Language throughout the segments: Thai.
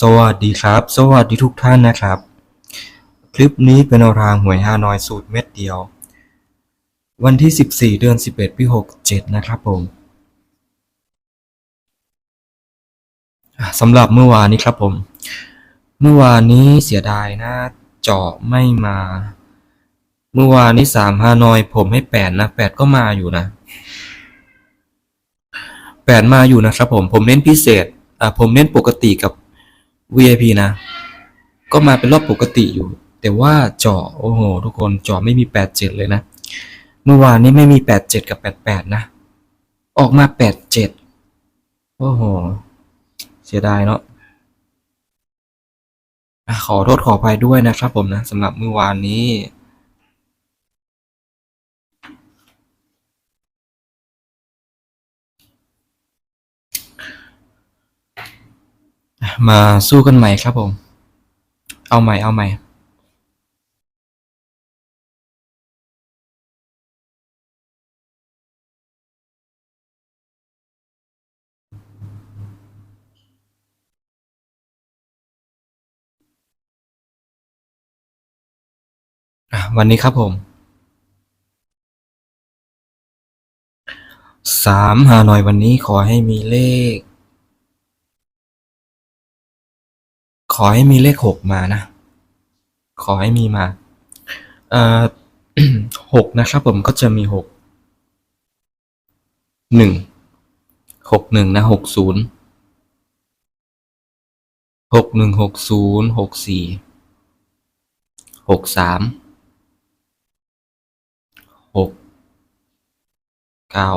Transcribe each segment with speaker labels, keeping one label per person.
Speaker 1: สวัสดีครับ สวัสดีทุกท่านนะครับ คลิปนี้เป็นทางหวยฮานอยสูตรเม็ดเดียว วันที่ 14 เดือน 11 ปี 67 นะครับผมสำหรับเมื่อวานนี้ครับผม เมื่อวานนี้เสียดายนะเจาะไม่มา เมื่อวานนี้3ฮานอย ผมให้8นะ8ก็มาอยู่นะ8มาอยู่นะครับผมผมเน้นพิเศษอะผมเน้นปกติกับ VIP นะ ก็มาเป็นรอบปกติอยู่ แต่ว่าเจาะโอ้โห ทุกคนเจาะไม่มี 87 เลยนะ เมื่อวานนี้ไม่มี 87 กับ 88 นะ ออกมา 87 โอ้โห เสียดายเนาะอะขอโทษขออภัยด้วยนะครับผมนะสำหรับเมื่อวานนี้ มาสู้กันใหม่ครับผม เอาใหม่เอาใหม่วันนี้ครับผมสามหาหน่อยวันนี้ขอให้มีเลข ขอให้มีเลขหกมานะ ขอให้มีมา เอ่อหกนะครับผมก็จะมีหกหนึ่งหกหนึ่งนะหกศูนย์หกหนึ่งหกศูนย์หกสี่หกสามหกเก้า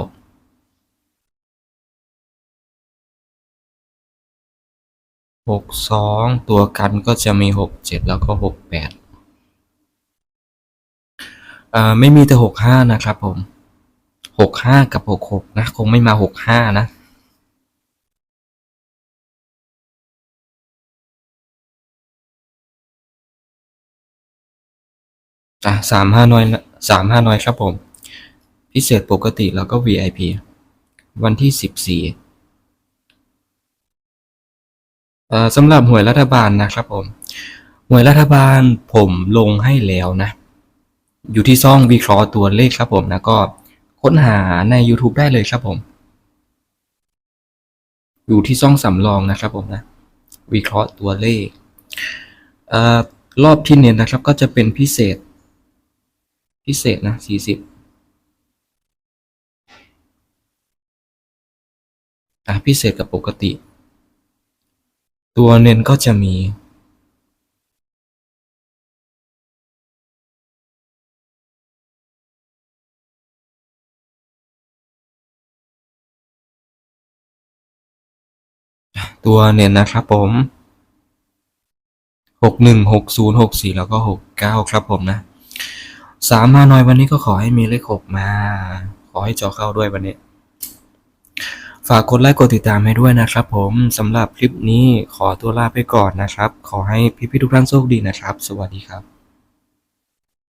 Speaker 1: หกสองตัวกันก็จะมีหกเจ็ดแล้วก็หกแปดเอ่อไม่มีแต่หกห้านะครับผมหกห้ากับหกหกนะ คงไม่มาหกห้านะอะสามห้าน้อยสามห้าน้อยครับผม พิเศษปกติแล้วก็ VIP วันที่สิบสี่เอ่อ สำหรับหวยรัฐบาลนะครับผมหวยรัฐบาลผมลงให้แล้วนะ อยู่ที่ซ่องวิเคราะห์ตัวเลขครับผมนะก็ค้นหาใน YouTube ได้เลยครับผม อยู่ที่ซ่องสำรองนะครับผมนะ วิเคราะห์ตัวเลขอรอบที่เน้นนะครับก็จะเป็นพิเศษ พิเศษนะสี่สิบอะพิเศษกับปกติ ตัวเน้นก็จะมีตัวเน้นนะครับผมหกหนึ่งหกศูนย์หกสี่แล้วก็หกเก้าครับผมนะสามมาหน่อยวันนี้ก็ขอให้มีเลขหกมา ขอให้จอเข้าด้วยวันนี้ ฝากกดไลค์กดติดตามให้ด้วยนะครับผมสำหรับคลิปนี้ขอตัวลาไปก่อนนะครับ ขอให้พี่ๆทุกท่านโชคดีนะครับ สวัสดีครับ